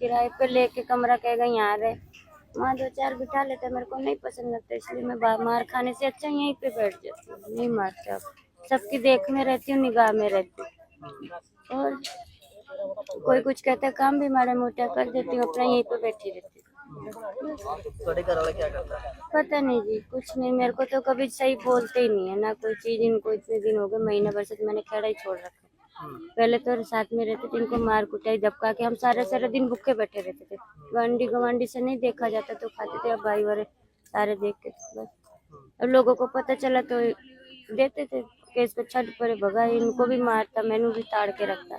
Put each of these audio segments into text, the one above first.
किराए पे लेके कमरा कहेगा यहाँ रहे। वहाँ दो चार बिठा लेते मेरे को नहीं पसंद लगता इसलिए मैं मार खाने से अच्छा यहीं पे बैठ जाती हूँ नहीं मारता सबकी देख में रहती हूँ निगाह में रहती हूँ। और कोई कुछ कहता काम भी मारे मोटा कर देती हूँ अपना यहीं पे बैठी रहती हूँ। पता नहीं जी कुछ नहीं मेरे को तो कभी सही बोलते ही नहीं है ना कोई चीज़ इनको इतने दिन हो गए महीना भर से तो मैंने खेड़ा ही छोड़ रखा पहले तो साथ में रहते थे इनको मार कुटाई दबका के हम सारे सारे दिन भूखे बैठे रहते थे। गंडी गवांडी से नहीं देखा जाता तो खाते थे अब भाई वाले सारे देख के बस। अब लोगों को पता चला तो देते थे केस को छठ पर भगा इनको भी मारता मैंने भी ताड़ के रखता।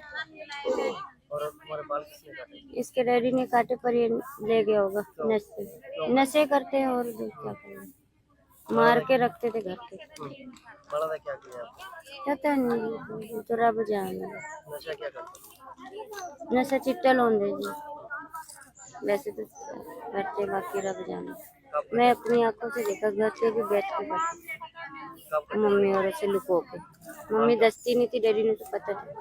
इसके डैडी ने काटे पर ये ले गया होगा नशे नशे करते हैं और क्या करें। मार के रखते थे घर पे बड़ा ने क्या किया पता नहीं तो रब जाने नशा क्या करता? नशा चिट्टा लोंदे जी वैसे तो करते बाकी रब जाने। मैं अपनी आँखों से देखा घर पे भी बैठ के कब मम्मी और ऐसे लुको के। मम्मी दसती नहीं थी डैडी ने तो पता था।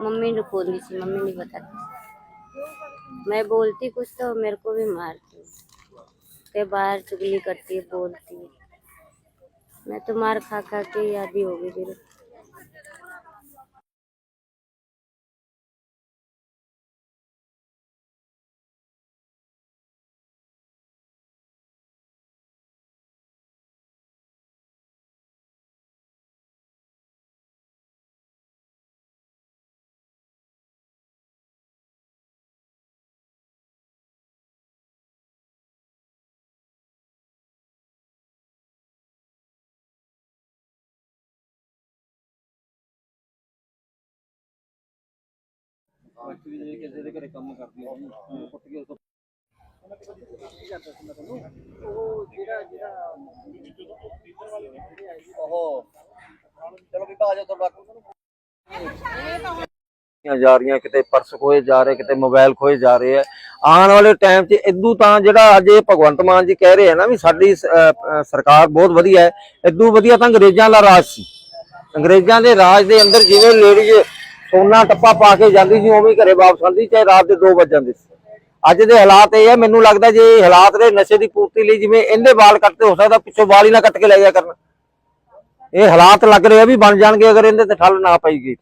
मम्मी लुको दी थी मम्मी नहीं बताती। मैं बोलती कुछ तो मेरे को भी मारती। के बाहर चुगली करती है बोलती है। मैं तो मार खा खा के ही आदि हो गई ਜਾ ਰਹੀਆਂ ਕਿਤੇ ਪਰਸ ਖੋਏ ਜਾ ਰਹੇ, ਕਿਤੇ ਮੋਬਾਈਲ ਖੋਏ ਜਾ ਰਹੇ ਆ। ਆਉਣ ਵਾਲੇ ਟਾਈਮ 'ਚ ਇਦੋਂ ਤਾਂ ਜਿਹੜਾ ਅੱਜ ਇਹ ਭਗਵੰਤ ਮਾਨ ਜੀ ਕਹਿ ਰਹੇ ਆ ਨਾ ਵੀ ਸਾਡੀ ਸਰਕਾਰ ਬਹੁਤ ਵਧੀਆ ਹੈ, ਇਦੋਂ ਵਧੀਆ ਤਾਂ ਅੰਗਰੇਜ਼ਾਂ ਦਾ ਰਾਜ ਸੀ। ਅੰਗਰੇਜ਼ਾਂ ਦੇ ਰਾਜ ਦੇ ਅੰਦਰ ਜਿਵੇਂ ਲੇਡੀਜ਼ ਸੋਨਾ ਟੱਪਾ ਪਾ ਕੇ ਜਾਂਦੀ ਸੀ, ਉਵੇਂ ਘਰੇ ਵਾਪਸ ਆਉਂਦੀ, ਚਾਹੇ ਰਾਤ ਦੇ 2 ਵਜ ਜਾਂਦੇ ਸੀ। ਅੱਜ ਦੇ ਹਾਲਾਤ ਇਹ ਆ, ਮੈਨੂੰ ਲੱਗਦਾ ਜੇ ਹਾਲਾਤ ਰਹੇ, ਨਸ਼ੇ ਦੀ ਪੂਰਤੀ ਲਈ ਜਿਵੇਂ ਇਹਦੇ ਵਾਲ ਕੱਟਦੇ ਹੋ ਸਕਦਾ, ਪਿੱਛੋਂ ਵਾਲ ਹੀ ਨਾ ਕੱਟ ਕੇ ਲੈ ਜਾ ਕਰਨ। ਇਹ ਹਾਲਾਤ ਲੱਗ ਰਹੇ ਆ ਵੀ ਬਣ ਜਾਣਗੇ, ਅਗਰ ਇਹਦੇ ਤੇ ਠੱਲ ਨਾ ਪਈਗੀ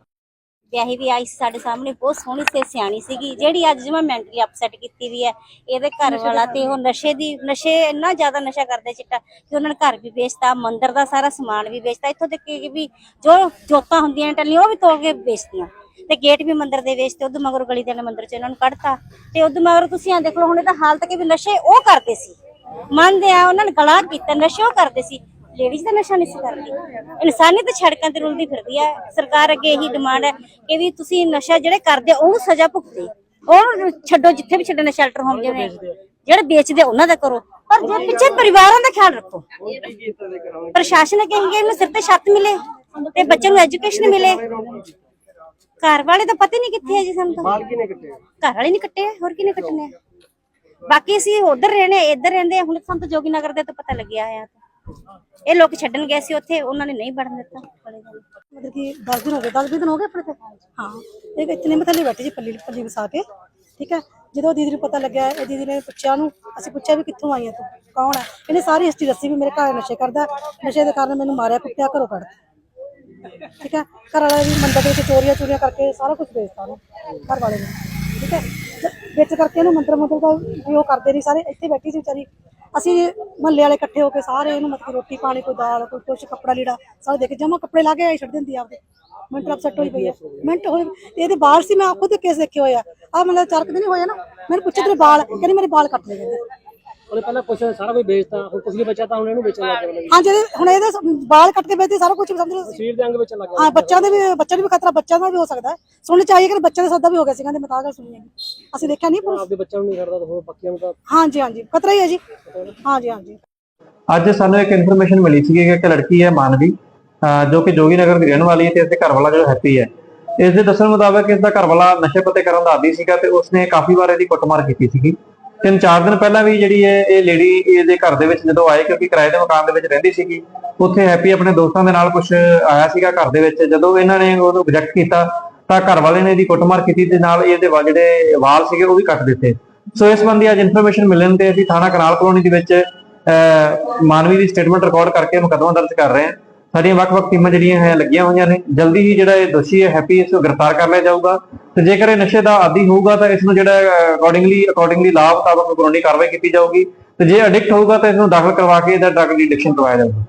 ਵਿਆਹੀ ਵੀ ਆਈ ਸੀ ਸਾਡੇ ਸਾਹਮਣੇ ਬਹੁਤ ਸੋਹਣੀ ਤੇ ਸਿਆਣੀ ਸੀਗੀ। ਜਿਹੜੀ ਅੱਜ ਜਿਵੇਂ ਮੈਂਟਲੀ ਅਪਸੈਟ ਕੀਤੀ ਵੀ ਹੈ ਇਹਦੇ ਘਰ ਵਾਲਾ ਤੇ ਉਹ ਨਸ਼ੇ ਦੀ ਨਸ਼ੇ ਇੰਨਾ ਜ਼ਿਆਦਾ ਨਸ਼ਾ ਕਰਦੇ ਚਿੱਟਾ ਕਿ ਉਹਨਾਂ ਨੇ ਘਰ ਵੀ ਵੇਚਤਾ ਮੰਦਿਰ ਦਾ ਸਾਰਾ ਸਮਾਨ ਵੀ ਵੇਚਤਾ। ਇੱਥੋਂ ਤੱਕ ਕਿ ਵੀ ਜੋ ਜੋਤਾਂ ਹੁੰਦੀਆਂ ਨੇ ਟੱਲੀਆਂ ਉਹ ਵੀ ਤੋੜ ਕੇ ਵੇਚਤੀਆਂ। ਤੇ ਗੇਟ ਵੀ ਮੰਦਿਰ ਦੇ ਵੇਚਤੇ ਉਦੋਂ ਮਗਰ ਗਲੀ ਦੇ ਮੰਦਿਰ ਚ ਇਹਨਾਂ ਨੂੰ ਕੱਢਤਾ। ਤੇ ਉਦੋਂ ਮਗਰ ਤੁਸੀਂ ਆ ਦੇਖ ਲਓ ਹੁਣ ਇਹਦਾ ਹਾਲਤ ਕਿ ਵੀ ਨਸ਼ੇ ਉਹ ਕਰਦੇ ਸੀ। ਮੰਨਦੇ ਆ ਉਹਨਾਂ ਨੇ ਗਲਾ ਕੀਤਾ ਨਸ਼ੇ ਉਹ ਕਰਦੇ ਸੀ। ਲੇਡੀਜ਼ ਦਾ ਨਸ਼ਾ ਨਹੀਂ ਸੀ ਕਰਦੀ। ਇਨਸਾਨੀਅਤ ਸੜਕਾਂ ਤੇ ਰੁਲਦੀ ਫਿਰਦੀ ਹੈ ਸਰਕਾਰ ਅੱਗੇ ਇਹੀ ਡਿਮਾਂਡ ਹੈ ਕਿ ਵੀ ਤੁਸੀਂ ਨਸ਼ਾ ਜਿਹੜੇ ਕਰਦੇ ਉਹਨੂੰ ਸਜ਼ਾ ਭੁਗਤੇ। ਉਹ ਛੱਡੋ ਜਿੱਥੇ ਵੀ ਛੱਡਣਾ ਸ਼ੈਲਟਰ ਹੋਮ ਜਿਵੇਂ ਜਿਹੜੇ ਵੇਚਦੇ ਉਹਨਾਂ ਦਾ ਕਰੋ। ਪਰ ਜੇ ਪਿੱਛੇ ਪਰਿਵਾਰਾਂ ਦਾ ਖਿਆਲ ਰੱਖੋ। ਪ੍ਰਸ਼ਾਸਨ ਕਹਿੰਗੇ ਇਹਨੂੰ ਸਿਰ ਤੇ ਛੱਤ ਮਿਲੇ ਤੇ ਬੱਚਿਆਂ ਨੂੰ ਐਜੂਕੇਸ਼ਨ ਮਿਲੇ। ਘਰ ਵਾਲੇ ਤਾਂ ਪਤਾ ਨਹੀਂ ਕਿੱਥੇ ਹੈ ਜੀ ਸਾਨੂੰ ਤਾਂ। ਘਰ ਵਾਲੇ ਨਹੀਂ ਕੱਟੇ ਹੋਰ ਕਿਨੇ ਕੱਟਨੇ ਬਾਕੀ ਅਸੀਂ ਉਧਰ ਰਹਿੰਦੇ ਇੱਧਰ ਰਹਿੰਦੇ ਹੁਣ ਸਾਨੂੰ ਤਾਂ ਜੋਗੀ ਨਗਰ ਦੇ ਤਾਂ ਪਤਾ ਲੱਗਿਆ ਆ। ਇਹ ਲੋਕ ਛੱਡਣ ਗਏ ਸੀ ਉੱਥੇ, ਉਹਨਾਂ ਨੇ ਨਹੀਂ ਵੜਨ ਦਿੱਤਾ। ਮਤਲਬ ਕਿ 10 ਦਿਨ ਹੋ ਗਏ 10 ਦਿਨ ਹੋ ਗਏ ਆਪਣੇ ਤੇ? ਹਾਂ। ਇਹ ਇਤਨੇ ਮੈਂ ਥੱਲੇ ਬੈਠੀ ਸੀ ਪੱਲੀ ਪੱਲੀ ਵਸਾ ਕੇ। ਠੀਕ ਹੈ? ਜਦੋਂ ਦੀਦੀ ਨੂੰ ਪਤਾ ਲੱਗਿਆ, ਇਹ ਦੀਦੀ ਨੇ ਪੁੱਛਿਆ ਨੂੰ ਅਸੀਂ ਪੁੱਛਿਆ ਵੀ ਕਿੱਥੋਂ ਆਈ ਤੂੰ? ਕੌਣ ਹੈ? ਇਹਨੇ ਸਾਰੀ ਹਿਸਟਰੀ ਦੱਸੀ ਵੀ ਮੇਰੇ ਘਰ ਨਸ਼ੇ ਕਰਦਾ ਨਸ਼ੇ ਦੇ ਕਾਰਨ ਮੈਨੂੰ ਮਾਰਿਆ, ਕੁੱਟਿਆ, ਘਰੋਂ ਕੱਢ ਠੀਕ ਹੈ? ਘਰ ਵਾਲੇ ਵੀ ਮੰਦਰ ਦੇ ਵਿੱਚ ਚੋਰੀਆਂ ਚੋਰੀਆਂ ਕਰਕੇ ਸਾਰਾ ਕੁਝ ਵੇਚਤਾ ਉਹਨੇ, ਘਰ ਵਾਲੇ ਨੇ। ਠੀਕ ਹੈ? ਤੇ ਕਰਕੇ ਇਹਨੂੰ ਮੰਦਰ ਮੰਦਰ ਦਾ ਵੀ ਉਹ ਕਰਦੇ ਨਹੀਂ ਸਾਰੇ ਇੱਥੇ ਬੈਠੀ ਸੀ ਵਿਚਾਰੀ। ਅਸੀਂ ਮਹੱਲੇ ਵਾਲੇ ਇਕੱਠੇ ਹੋ ਕੇ ਸਾਰੇ ਇਹਨੂੰ ਮਤਲਬ ਰੋਟੀ ਪਾਣੀ, ਕੋਈ ਦਾਲ, ਕੋਈ ਕੁਛ, ਕੱਪੜਾ ਲੀੜਾ ਸਾਰੇ ਦੇਖ ਕੇ ਜਮਾ ਕੱਪੜੇ ਲਾ ਕੇ ਆਈ ਛੱਡ ਦਿੰਦੀ ਆਪਦੇ। ਮਿੰਟ ਅਪਸੈਟ ਹੋਈ ਪਈ ਆ। ਮਿੰਟ ਹੋਏ ਇਹਦੇ ਬਾਲ ਸੀ, ਮੈਂ ਖੁਦ ਕੇਸ ਦੇਖੇ ਹੋਏ ਆ। ਮਤਲਬ ਚਰਕ ਕੁ ਦਿਨ ਹੀ ਨਾ। ਮੈਨੂੰ ਪੁੱਛੇ ਤੇਰੇ ਬਾਲ, ਕਹਿੰਦੀ ਮੇਰੇ ਬਾਲ ਕੱਟ ਲਏ ਕਹਿੰਦੇ ਉਹਨੇ ਪਹਿਲਾਂ ਕੁਛ ਸਾਰਾ ਕੁਝ ਵੇਚਤਾ ਹੁਣ ਕੁਝ ਨਹੀਂ ਬਚਿਆ ਤਾਂ ਹੁਣ ਇਹਨੂੰ ਵੇਚਣ ਲੱਗ ਗਏ ਹਾਂ ਜਿਹੜੇ ਹੁਣ ਇਹਦੇ ਸ- ਵਾਲ ਕੱਟ ਕੇ ਵੇਚਦੇ ਸਾਰਾ ਕੁਝ ਸਮਝ ਲਓ ਸਰੀਰ ਦੇ ਅੰਗ ਵੇਚਣ ਲੱਗ ਗਏ ਹਾਂ ਬੱਚਿਆਂ ਦੇ ਵੀ ਬੱਚਿਆਂ ਨੂੰ ਵੀ ਖਤਰਾ ਬੱਚਿਆਂ ਦਾ ਵੀ ਹੋ ਸਕਦਾ ਹੈ। ਸੁਣਨ ਚ ਆਈ ਕਿ ਬੱਚਿਆਂ ਦੇ ਸੌਦਾ ਵੀ ਹੋ ਗਿਆ ਸੀ ਕਹਿੰਦੇ ਮੈਂ ਤਾਂ ਆਹ ਗੱਲ ਸੁਣੀ ਹੈਗੀ। ਅਸੀਂ ਦੇਖਿਆ ਨਹੀਂ ਪਰ ਆਪਦੇ ਬੱਚਿਆਂ ਨੂੰ ਨਹੀਂ ਕਰਦਾ ਤਾਂ ਹੋਰ ਬਾਕੀਆਂ ਨੂੰ ਤਾਂ ਹਾਂਜੀ ਹਾਂਜੀ ਖਤਰਾ ਹੀ ਹੈ ਜੀ। ਹਾਂਜੀ ਹਾਂਜੀ। ਅੱਜ ਸਾਨੂੰ ਇੱਕ ਇਨਫੋਰਮੇਸ਼ਨ ਮਿਲੀ ਸੀ ਕਿ ਇੱਕ ਲੜਕੀ ਹੈ ਮਾਨਵੀ ਅਹ ਜੋ ਕਿ ਜੋਗੀ ਨਗਰ ਦੀ ਰਹਿਣ ਵਾਲੀ ਹੈ ਤੇ ਇਸਦੇ ਘਰ ਵਾਲਾ ਜਿਹੜਾ ਹੈਪੀ ਹੈ। ਇਸ ਦੇ ਦੱਸਣ ਮੁਤਾਬਕ ਇਸ ਦਾ ਘਰ ਵਾਲਾ ਨਸ਼ੇ ਪੱਤੇ ਕਰਨ ਦਾ ਆਦੀ ਸੀਗਾ ਤੇ ਉਸਨੇ ਕਾਫੀ ਵਾਰ ਇਹਦੀ ਕੁੱਟਮਾਰ ਕੀਤੀ ਸੀਗੀ। ਤਿੰਨ ਚਾਰ ਦਿਨ ਪਹਿਲਾਂ ਵੀ ਜਿਹੜੀ ਹੈ ਇਹ ਲੇਡੀ ਇਹਦੇ ਘਰ ਦੇ ਵਿੱਚ ਜਦੋਂ ਆਏ ਕਿਉਂਕਿ ਕਿਰਾਏ ਦੇ ਮਕਾਨ ਦੇ ਵਿੱਚ ਰਹਿੰਦੀ ਸੀਗੀ ਉੱਥੇ ਹੈਪੀ ਆਪਣੇ ਦੋਸਤਾਂ ਦੇ ਨਾਲ ਕੁਝ ਆਇਆ ਸੀਗਾ ਘਰ ਦੇ ਵਿੱਚ। ਜਦੋਂ ਇਹਨਾਂ ਨੇ ਉਹਨੂੰ ਰਿਜੈਕਟ ਕੀਤਾ ਤਾਂ ਘਰ ਵਾਲੇ ਨੇ ਇਹਦੀ ਕੁੱਟਮਾਰ ਕੀਤੀ ਤੇ ਨਾਲ ਇਹਦੇ ਜਿਹੜੇ ਵਾਲ ਸੀਗੇ ਉਹ ਵੀ ਕੱਟ ਦਿੱਤੇ। ਸੋ ਇਸ ਸੰਬੰਧੀ ਅੱਜ ਇਨਫੋਰਮੇਸ਼ਨ ਮਿਲਣ ਤੇ ਅਸੀਂ ਥਾਣਾ ਕਨਾਲ ਕਲੋਨੀ ਦੇ ਵਿੱਚ ਅਹ, ਮਾਨਵੀ ਦੀ ਸਟੇਟਮੈਂਟ ਰਿਕਾਰਡ ਕਰਕੇ ਮੁਕੱਦਮਾ ਦਰਜ ਕਰ ਰਹੇ ਹਾਂ। ਸਾਡੀਆਂ ਵੱਖ-ਵੱਖ ਟੀਮਾਂ ਜਿਹੜੀਆਂ ਹੈ ਲੱਗੀਆਂ ਹੋਈਆਂ ਨੇ। ਜਲਦੀ ਹੀ ਜਿਹੜਾ ਇਹ ਦੋਸ਼ੀ ਹੈ ਹੈਪੀ ਇਸ ਨੂੰ ਗ੍ਰਿਫਤਾਰ ਕਰ ਲਿਆ ਜਾਊਗਾ। ਤੇ ਜੇਕਰ ਇਹ ਨਸ਼ੇ ਦਾ ਆਦੀ ਹੋਊਗਾ ਤਾਂ ਇਸ ਨੂੰ ਜਿਹੜਾ ਅਕੋਰਡਿੰਗਲੀ ਅਕੋਰਡਿੰਗਲੀ ਲਾਭ ਮੁਤਾਬਕ ਕਾਨੂੰਨੀ ਕਾਰਵਾਈ ਕੀਤੀ ਜਾਊਗੀ ਤੇ ਜੇ ਐਡਿਕਟ ਹੋਊਗਾ ਤਾਂ ਇਸ ਨੂੰ ਦਾਖਲ ਕਰਵਾ ਕੇ ਇਹਦਾ ਡਰਗ ਐਡਿਕਸ਼ਨ ਕਰਵਾਇਆ ਜਾਊਗਾ।